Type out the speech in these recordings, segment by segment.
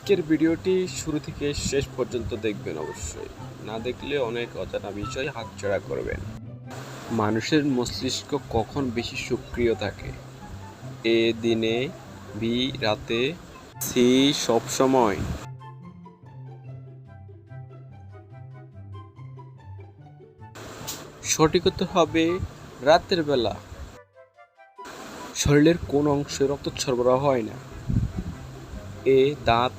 আজকের ভিডিওটি শুরু থেকে শেষ পর্যন্ত দেখবেন অবশ্যই। না দেখলে অনেক অজানা বিষয় হাতছাড়া করবেন। মানুষের মস্তিষ্ক কখন বেশি সক্রিয় থাকে? এ দিনে, বি রাতে, সি সব সময় সঠিক উত্তর হবে রাতের বেলা। শরীরের কোন অংশে রক্ত সরবরাহ হয় না। এ দাঁত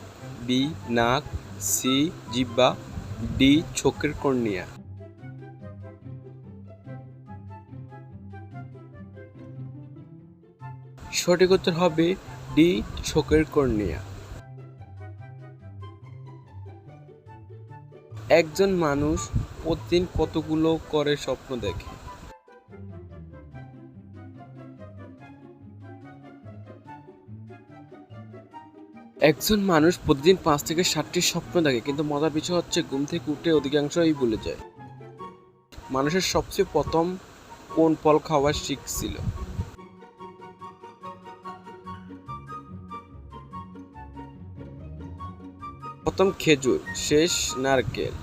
বি নাক সি জিব্বা ডি চোখের কর্নিয়া। সঠিক উত্তর হবে ডি চোখের কর্নিয়া। একজন মানুষ প্রতিদিন কতগুলো করে স্বপ্ন দেখে? একজন মানুষ প্রতিদিন পাঁচ থেকে ষাটটি স্বপ্ন দেখে, কিন্তু মজার বিষয় হচ্ছে ঘুম থেকে উঠে অধিকাংশই ভুলে যায়। মানুষের সবচেয়ে প্রথম কোন ফল খাওয়া শিখছিল প্রথম খেজুর, শেষ নারকেল।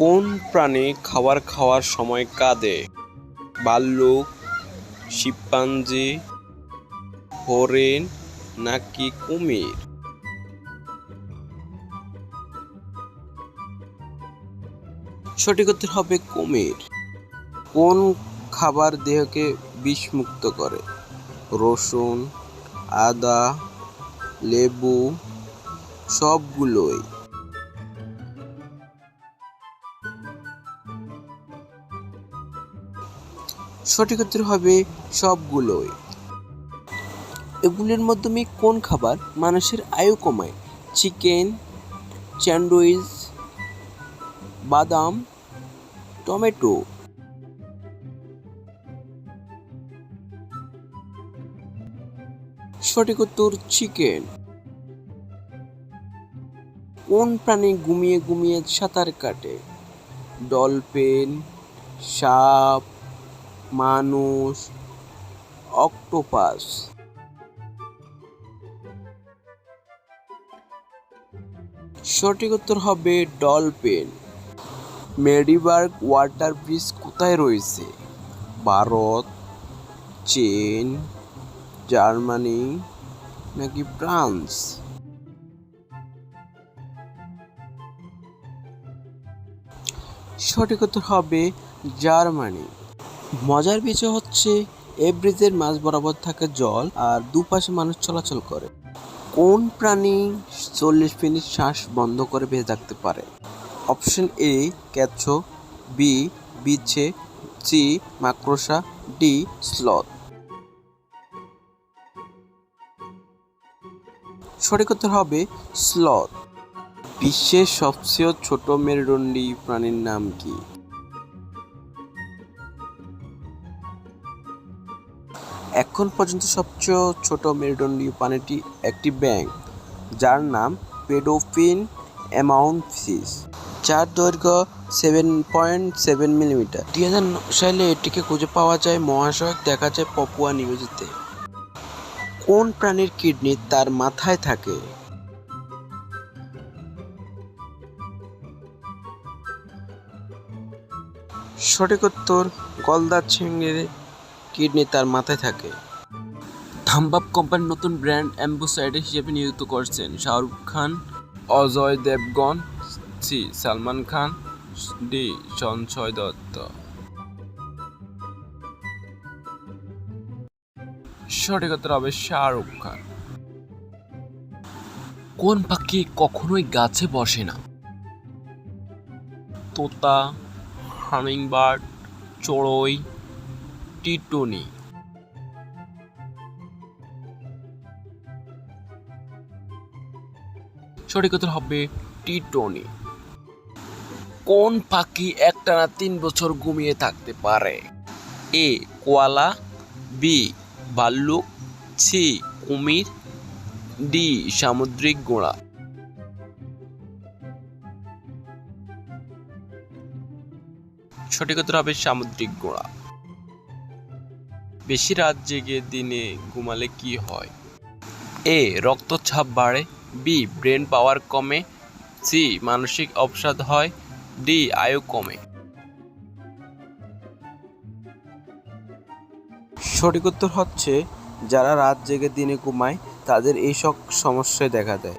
কোন প্রাণী খাবার খাওয়ার সময় কাঁদে? ভাল্লুক শিম্পাঞ্জি, হরিণ নাকি কুমির? সঠিক উত্তর হবে কুমির। কোন খাবার দেহকে বিষমুক্ত করে? রসুন, আদা, লেবু, সবগুলোই। সঠিক উত্তর হবে সবগুলোই। এগুলির মাধ্যমে কোন খাবার মানুষের আয়ু কমায়? চিকেন, স্যান্ডউইচ, বাদাম, টমেটো। সঠিক উত্তর, চিকেন। কোন প্রাণী ঘুমিয়ে ঘুমিয়ে সাঁতার কাটে? ডলফিন, সাপ, মানুষ, অক্টোপাস। সঠিক উত্তর হবে ডলফিন। মেডিবার্গ ওয়াটার ব্রিজ কোথায় রয়েছে? ভারত, চীন, জার্মানি নাকি ফ্রান্স? সঠিক উত্তর হবে জার্মানি। মজার বিষয় হচ্ছে, এ ব্রিজের মাঝ বরাবর থাকে জল আর দুপাশে মানুষ চলাচল করে। কোন প্রাণী চল্লিশ মিনিট শ্বাস বন্ধ করে বেঁচে থাকতে পারে? অপশন এ ক্যাচো বি বিছে সি মাকড়সা ডি স্লথ। সঠিক উত্তর হবে স্লথ। বিশ্বের সবচেয়ে ছোট মেরুদণ্ডী প্রাণীর নাম কি? এখন পর্যন্ত সবচেয়ে ছোট মেরুদণ্ডী প্রাণীটি একটি ব্যাঙ যার নাম পেডোফিন অ্যামাউন্টফিস যার দৈর্ঘ্য সেভেন পয়েন্ট সেভেন মিলিমিটার দুই হাজার সালে এটিকে খুঁজে পাওয়া যায় মহাসড়ক, দেখা যায় পপুয়া নিউজিতে। কোন প্রাণীর কিডনি তার মাথায় থাকে? সঠিক উত্তর গলদা ছিংড়ের কিডনি তার মাথায় থাকে। থাম্বাপ কোম্পানির নতুন ব্র্যান্ড অ্যাম্বাসাডার হিসেবে নিযুক্ত করছেন শাহরুখ খান, অজয় দেবগন সি সালমান খান, ডি, সঞ্চয় দত্ত। সঠিক উত্তর হবে শাহরুখ খান। কোন পাখি কখনোই গাছে বসে না? তোতা, হামিংবার্ড, চড়ুই, টিটুনি। সঠিক উত্তর হবে টিটনি কোন পাখি একটানা তিন বছর ঘুমিয়ে থাকতে পারে? এ, কোয়ালা, বি, ভাল্লুক, সি, কুমির, ডি, সামুদ্রিক গোড়া। সঠিক উত্তর হবে সামুদ্রিক গোড়া। বেশি রাত জেগে দিনে ঘুমালে কি হয়? এ, রক্তচাপ বাড়ে বি, ব্রেন পাওয়ার কমে, সি, মানসিক অবসাদ হয়, ডি, আয়ু কমে। সঠিক উত্তর হচ্ছে, যারা রাত জেগে দিনে ঘুমায়, তাদের এই সব সমস্যায় দেখা দেয়।